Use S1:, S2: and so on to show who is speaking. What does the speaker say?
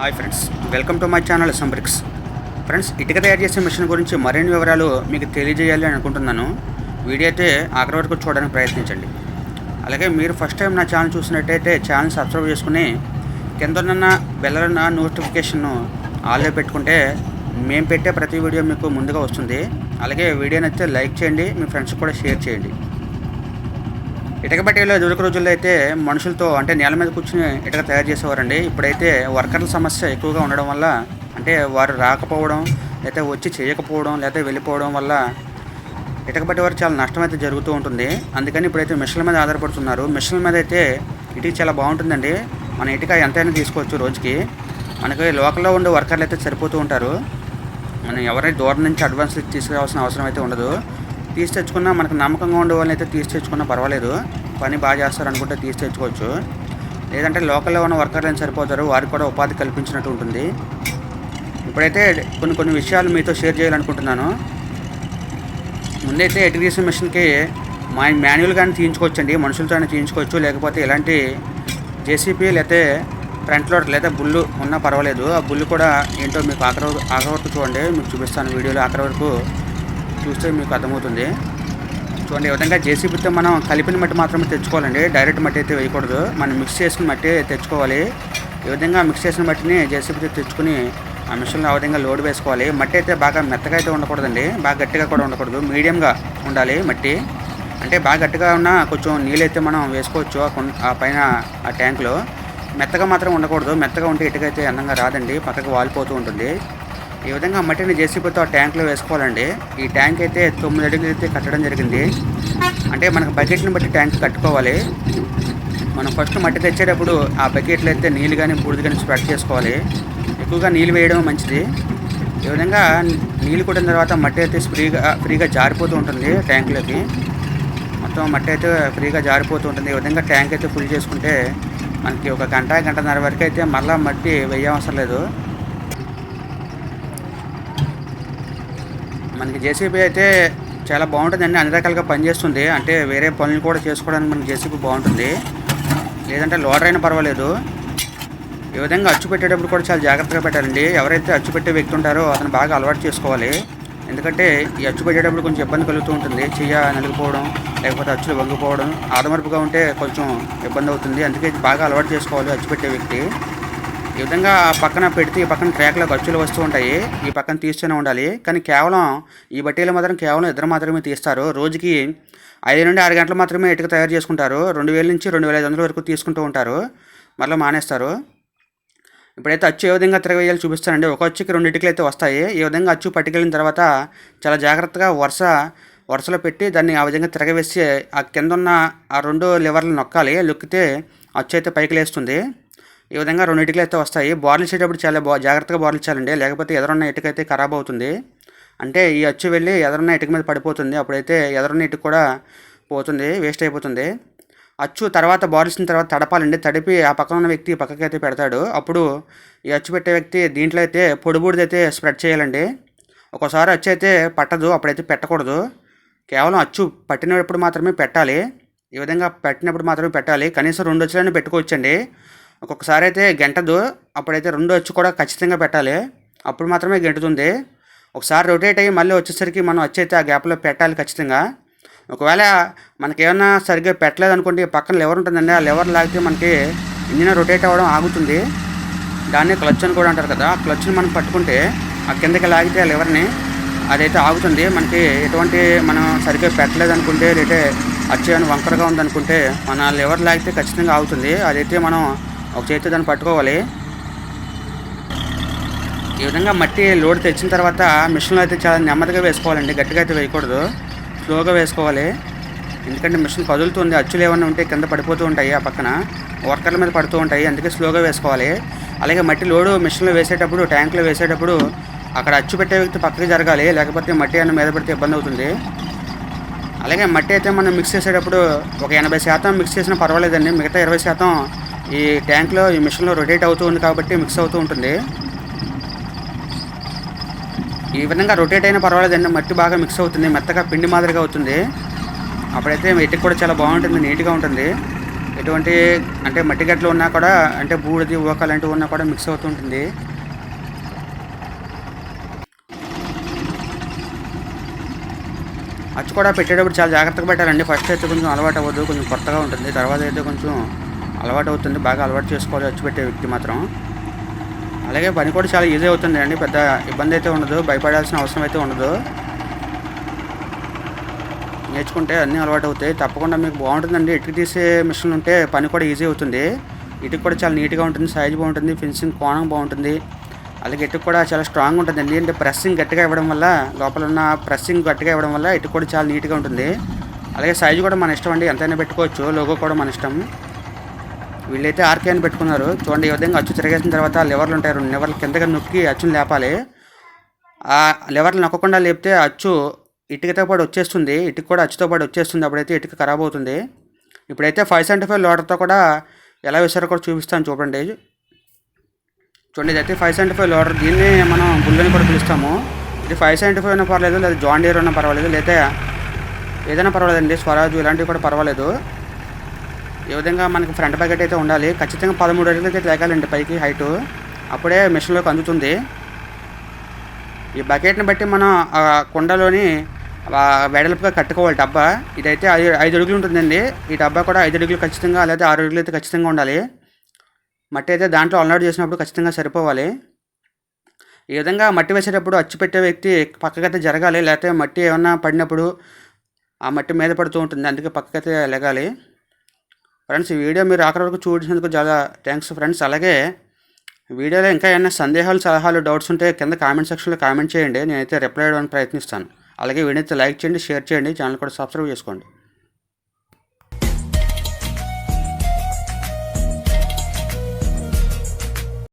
S1: Hi friends welcome to my channel సంబ్రిక్స్ friends ఇటుక తయారు చేసే మిషన్ గురించి మరిన్ని వివరాలు మీకు తెలియజేయాలి అని అనుకుంటున్నాను. వీడియో అయితే ఆఖరి వరకు చూడడానికి ప్రయత్నించండి. అలాగే మీరు ఫస్ట్ టైం నా ఛానల్ చూసినట్టయితే ఛానల్ సబ్స్క్రైబ్ చేసుకుని కింద ఉన్న బెల్లన్న నోటిఫికేషన్ ఆల్లో పెట్టుకుంటే మేము పెట్టే ప్రతి వీడియో మీకు ముందుగా వస్తుంది. అలాగే వీడియోని అయితే లైక్ చేయండి మీ ఫ్రెండ్స్ కూడా షేర్ చేయండి. ఇటుక బట్టీలో ఎదురుకు రోజుల్లో అయితే మనుషులతో అంటే నేల మీద కూర్చుని ఇటుక తయారు చేసేవారండి. ఇప్పుడైతే వర్కర్ల సమస్య ఎక్కువగా ఉండడం వల్ల అంటే వారు రాకపోవడం లేకపోతే వచ్చి చేయకపోవడం లేకపోతే వెళ్ళిపోవడం వల్ల ఇటుక బట్టి వారు చాలా నష్టం అయితే జరుగుతూ ఉంటుంది. అందుకని ఇప్పుడైతే మిషన్ల మీద ఆధారపడుతున్నారు. మిషన్ల మీద అయితే ఇటుక చాలా బాగుంటుందండి. మన ఇటుక ఎంతైనా తీసుకోవచ్చు రోజుకి. మనకి లోకల్లో ఉండే వర్కర్లు అయితే సరిపోతూ ఉంటారు. మనం ఎవరైనా దూరం నుంచి అడ్వాన్స్ తీసుకురావాల్సిన అవసరం అయితే ఉండదు. తీసి తెచ్చుకున్నా మనకు నమ్మకంగా ఉండే వాళ్ళని అయితే తీసి తెచ్చుకున్నా పర్వాలేదు. పని బాగా చేస్తారు అనుకుంటే తీసి తెచ్చుకోవచ్చు. లేదంటే లోకల్లో ఉన్న వర్కర్లు ఏం సరిపోతారు? వారికి కూడా ఉపాధి కల్పించినట్టు ఉంటుంది. ఇప్పుడైతే కొన్ని కొన్ని విషయాలు మీతో షేర్ చేయాలనుకుంటున్నాను. ముందైతే ఎడ్యుకేషన్ మిషన్కి మా మాన్యువల్గానే తీయించుకోవచ్చండి. మనుషులతోనే తీయించుకోవచ్చు. లేకపోతే ఇలాంటి జేసీపీ లేకపోతే ఫ్రంట్ లోడ్ లేదా బుల్లు ఉన్నా పర్వాలేదు. ఆ బుల్లు కూడా ఏంటో మీకు ఆఖరి ఆఖరి వరకు చూడండి. మీకు చూపిస్తాను వీడియోలో ఆఖరి వరకు. చూస్తే మీకు అర్థమవుతుంది. చూడండి ఈ విధంగా జేసీబీతో మనం కలిపిన మట్టి మాత్రమే తెచ్చుకోవాలండి. డైరెక్ట్ మట్టి అయితే వేయకూడదు. మనం మిక్స్ చేసిన మట్టి తెచ్చుకోవాలి. ఈ విధంగా మిక్స్ చేసిన మట్టిని జేసీబీతో తెచ్చుకుని ఆ మిషన్లో ఆ విధంగా లోడ్ వేసుకోవాలి. మట్టి అయితే బాగా మెత్తగా అయితే ఉండకూడదండి. బాగా గట్టిగా కూడా ఉండకూడదు. మీడియంగా ఉండాలి మట్టి. అంటే బాగా గట్టిగా ఉన్న కొంచెం నీళ్ళైతే మనం వేసుకోవచ్చు ఆ ఆ పైన ఆ ట్యాంక్లో. మెత్తగా మాత్రం ఉండకూడదు. మెత్తగా ఉంటే ఇటుకైతే అందంగా రాదండి. పక్కకి వాలిపోతూ ఉంటుంది. ఈ విధంగా మట్టిని జేసీబీతో ఆ ట్యాంక్లో వేసుకోవాలండి. ఈ ట్యాంక్ అయితే తొమ్మిది అడుగులు అయితే కట్టడం జరిగింది. అంటే మనకు బకెట్ని బట్టి ట్యాంక్ కట్టుకోవాలి. మనం ఫస్ట్ మట్టి తెచ్చేటప్పుడు ఆ బకెట్లో అయితే నీళ్ళు కానీ బూడిద కానీ స్ప్రెడ్ చేసుకోవాలి. ఎక్కువగా నీళ్ళు వేయడం మంచిది. ఈ విధంగా నీళ్ళు కొట్టిన తర్వాత మట్టి అయితే ఫ్రీగా ఫ్రీగా జారిపోతూ ఉంటుంది ట్యాంక్లోకి. మొత్తం మట్టి అయితే ఫ్రీగా జారిపోతూ ఉంటుంది. ఈ విధంగా ట్యాంక్ అయితే ఫుల్ చేసుకుంటే మనకి ఒక గంట గంటన్నర వరకు అయితే మళ్ళీ మట్టి వేయవసరం లేదు. మనకి జేసీబీ అయితే చాలా బాగుంటుందండి. అన్ని రకాలుగా పనిచేస్తుంది. అంటే వేరే పనులు కూడా చేసుకోవడానికి మనకి జేసీబీ బాగుంటుంది. లేదంటే లోడర్ అయినా పర్వాలేదు. ఈ విధంగా అచ్చు పెట్టేటప్పుడు కూడా చాలా జాగ్రత్తగా పెట్టాలండి. ఎవరైతే అచ్చు పెట్టే వ్యక్తి ఉంటారో అతను బాగా అలవాటు చేసుకోవాలి. ఎందుకంటే ఈ అచ్చు పెట్టేటప్పుడు కొంచెం ఇబ్బంది కలుగుతూ ఉంటుంది. చెయ్య నలిగిపోవడం లేకపోతే అచ్చులు వంగిపోవడం ఆదమరుపుగా ఉంటే కొంచెం ఇబ్బంది అవుతుంది. అందుకే బాగా అలవాటు చేసుకోవాలి అచ్చు పెట్టే వ్యక్తి. ఈ విధంగా ఆ పక్కన పెడితే ఈ పక్కన ట్రాక్లో ఖర్చులు వస్తూ ఉంటాయి. ఈ పక్కన తీస్తూనే ఉండాలి. కానీ కేవలం ఈ బట్టీలు మాత్రం కేవలం ఇద్దరు మాత్రమే తీస్తారు. రోజుకి ఐదు నుండి ఆరు గంటలు మాత్రమే ఇటుక తయారు చేసుకుంటారు. రెండు వేల నుంచి రెండు వేల ఐదు వందల వరకు తీసుకుంటూ ఉంటారు. మళ్ళీ మానేస్తారు. ఇప్పుడైతే అచ్చు ఏ విధంగా తిరగవేయాలి చూపిస్తానండి. ఒక అచ్చుకి రెండు ఇటుకలు అయితే వస్తాయి. ఈ విధంగా అచ్చు పట్టుకెళ్ళిన తర్వాత చాలా జాగ్రత్తగా వరుస వరుసలో పెట్టి దాన్ని ఆ విధంగా తిరగవేసి ఆ కింద ఉన్న ఆ రెండు లివర్లు నొక్కాలి. నొక్కితే అచ్చు అయితే పైకి లేస్తుంది. ఈ విధంగా రెండు ఇటుకలు అయితే వస్తాయి. బార్లు ఇచ్చేటప్పుడు చాలా బా జాగ్రత్తగా బార్లు ఇచ్చాలండి. లేకపోతే ఎదురున్న ఇటుక అయితే ఖరాబ్ అవుతుంది. అంటే ఈ అచ్చు వెళ్ళి ఎదురున్న ఇటుక మీద పడిపోతుంది. అప్పుడైతే ఎదురున్న ఇటుక కూడా పోతుంది వేస్ట్ అయిపోతుంది. అచ్చు తర్వాత బారిసిన తర్వాత తడపాలండి. తడిపి ఆ పక్కన ఉన్న వ్యక్తి పక్కకి అయితే పెడతాడు. అప్పుడు ఈ అచ్చు పెట్టే వ్యక్తి దీంట్లో అయితే పొడి అయితే స్ప్రెడ్ చేయాలండి. ఒక్కోసారి అచ్చు అయితే పట్టదు అప్పుడైతే పెట్టకూడదు. కేవలం అచ్చు పట్టినప్పుడు మాత్రమే పెట్టాలి. ఈ విధంగా పెట్టినప్పుడు మాత్రమే పెట్టాలి. కనీసం రెండు వచ్చులైనా పెట్టుకోవచ్చండి. ఒక్కొక్కసారి అయితే గెంటదు అప్పుడైతే రెండు వచ్చి కూడా ఖచ్చితంగా పెట్టాలి. అప్పుడు మాత్రమే గెంటుతుంది. ఒకసారి రొటేట్ అయ్యి మళ్ళీ వచ్చేసరికి మనం వచ్చి అయితే ఆ గ్యాప్లో పెట్టాలి ఖచ్చితంగా. ఒకవేళ మనకేమన్నా సరిగ్గా పెట్టలేదు అనుకోండి పక్కన లెవర్ ఉంటుందండి ఆ లెవర్ లాగితే మనకి ఇంజిన్ రొటేట్ అవ్వడం ఆగుతుంది. దాన్ని క్లచ్ అని కూడా అంటారు కదా ఆ క్లచ్ని మనం పట్టుకుంటే ఆ కిందకి లాగితే ఆ లెవర్ని అదైతే ఆగుతుంది. మనకి ఎటువంటి మనం సరిగ్గా పెట్టలేదు అనుకుంటే లేదంటే అచ్చేయని వంకరగా ఉందనుకుంటే మన లెవర్ లాగితే ఖచ్చితంగా ఆగుతుంది. అదైతే మనం ఒక చేతితో దాన్ని పట్టుకోవాలి. ఈ విధంగా మట్టి లోడ్ తెచ్చిన తర్వాత మిషన్లో అయితే చాలా నెమ్మదిగా వేసుకోవాలండి. గట్టిగా అయితే వేయకూడదు. స్లోగా వేసుకోవాలి. ఎందుకంటే మిషన్ కదులుతుంది. అచ్చులు ఏమన్నా ఉంటే కింద పడిపోతూ ఉంటాయి ఆ పక్కన. వర్కర్ల మీద పడుతూ ఉంటాయి. అందుకే స్లోగా వేసుకోవాలి. అలాగే మట్టి లోడు మిషన్లో వేసేటప్పుడు ట్యాంక్లో వేసేటప్పుడు అక్కడ అచ్చు పెట్టే వ్యక్తి పక్కకి జరగాలి. లేకపోతే మట్టి అన్న మీద పడితే ఇబ్బంది అవుతుంది. అలాగే మట్టి అయితే మనం మిక్స్ చేసేటప్పుడు ఒక ఎనభై శాతం మిక్స్ చేసినా పర్వాలేదండి. మిగతా ఇరవై శాతం ఈ ట్యాంక్లో ఈ మిషన్లో రొటేట్ అవుతూ ఉంది కాబట్టి మిక్స్ అవుతూ ఉంటుంది. ఈ విధంగా రొటేట్ అయినా పర్వాలేదండి మట్టి బాగా మిక్స్ అవుతుంది మెత్తగా పిండి మాదిరిగా అవుతుంది. అప్పుడైతే మెట్టి కూడా చాలా బాగుంటుంది నీట్గా ఉంటుంది. ఎటువంటి అంటే మట్టి గట్లు ఉన్నా కూడా అంటే బూడిది ఊక లాంటివి ఉన్నా కూడా మిక్స్ అవుతుంటుంది అచ్చు కూడా పెట్టేటప్పుడు చాలా జాగ్రత్తగా పెట్టాలండి. ఫస్ట్ అయితే కొంచెం అలవాటు అవ్వదు కొంచెం కొత్తగా ఉంటుంది తర్వాత అయితే కొంచెం అలవాటు అవుతుంది బాగా అలవాటు చేసుకోవాలి వచ్చిపెట్టే వ్యక్తి మాత్రం. అలాగే పని కూడా చాలా ఈజీ అవుతుంది అండి పెద్ద ఇబ్బంది అయితే ఉండదు భయపడాల్సిన అవసరం అయితే ఉండదు. నేర్చుకుంటే అన్నీ అలవాటు అవుతాయి తప్పకుండా మీకు బాగుంటుందండి. ఇటుక తీసే మిషన్ ఉంటే పని కూడా ఈజీ అవుతుంది. ఇటుకు కూడా చాలా నీట్గా ఉంటుంది సైజ్ బాగుంటుంది ఫినిషింగ్ కోణం బాగుంటుంది. అలాగే ఇటుక కూడా చాలా స్ట్రాంగ్ ఉంటుంది ఎందుకంటే ప్రెస్సింగ్ గట్టిగా ఇవ్వడం వల్ల లోపల ఉన్న ప్రెస్సింగ్ గట్టిగా ఇవ్వడం వల్ల ఇటుకు కూడా చాలా నీట్గా ఉంటుంది. అలాగే సైజు కూడా మన ఇష్టం అండి ఎంతైనా పెట్టుకోవచ్చు లోగో కూడా మన ఇష్టం. వీళ్ళైతే ఆర్కే అని పెట్టుకున్నారు. చూడండి ఈ విధంగా అచ్చు తిరగేసిన తర్వాత లెవర్లు ఉంటాయి రెండు లెవర్లు కిందగా నొక్కి అచ్చుని లేపాలి. ఆ లెవర్లు నొక్కకుండా లేపితే అచ్చు ఇటుకతో పాటు వచ్చేస్తుంది. ఇటుక కూడా అచ్చుతో పాటు వచ్చేస్తుంది. అప్పుడైతే ఇటుక ఖరాబ్ అవుతుంది. ఇప్పుడైతే ఫైవ్ సెవెంటీ ఫైవ్ లోడర్తో కూడా ఎలా వేసారో కూడా చూపిస్తాను చూడండి చూడండి ఇదైతే ఫైవ్ సెవెంటీ ఫైవ్ లోడర్ దీన్ని మనం బుల్లని కూడా పిలుస్తాము. ఇది ఫైవ్ సెవెంటీ ఫైవ్ అయినా పర్వాలేదు లేదా జాన్ డీర్ ఉన్నా పర్వాలేదు లేదా ఏదైనా పర్వాలేదండి. స్వరాజు ఇలాంటివి కూడా పర్వాలేదు. ఈ విధంగా మనకి ఫ్రంట్ బకెట్ అయితే ఉండాలి. ఖచ్చితంగా పదమూడు అడుగులు అయితే తేగాలండి పైకి హైటు. అప్పుడే మిషన్లోకి అందుతుంది. ఈ బకెట్ని బట్టి మనం ఆ కుండలోని వెడల్పుగా కట్టుకోవాలి డబ్బా. ఇదైతే ఐదు ఐదు అడుగులు ఉంటుందండి. ఈ డబ్బా కూడా ఐదు అడుగులు ఖచ్చితంగా లేదా ఆరు అడుగులు అయితే ఖచ్చితంగా ఉండాలి. మట్టి అయితే దాంట్లో అన్లోడ్ చేసినప్పుడు ఖచ్చితంగా సరిపోవాలి. ఈ విధంగా మట్టి వేసేటప్పుడు అచ్చు పెట్టే వ్యక్తి పక్కకైతే జరగాలి. లేకపోతే మట్టి ఏమన్నా పడినప్పుడు ఆ మట్టి మీద పడుతూ ఉంటుంది. అందుకే పక్కకైతే లెగాలి. ఫ్రెండ్స్ ఈ వీడియో మీరు ఆఖరి వరకు చూసినందుకు చాలా థ్యాంక్స్ ఫ్రెండ్స్. అలాగే వీడియోలో ఇంకా ఏమైనా సందేహాలు సలహాలు డౌట్స్ ఉంటే కింద కామెంట్ సెక్షన్లో కామెంట్ చేయండి. నేనైతే రిప్లై ఇవ్వడానికి ప్రయత్నిస్తాను. అలాగే వీడియో అయితే లైక్ చేయండి షేర్ చేయండి. ఛానల్ కూడా సబ్స్క్రైబ్ చేసుకోండి.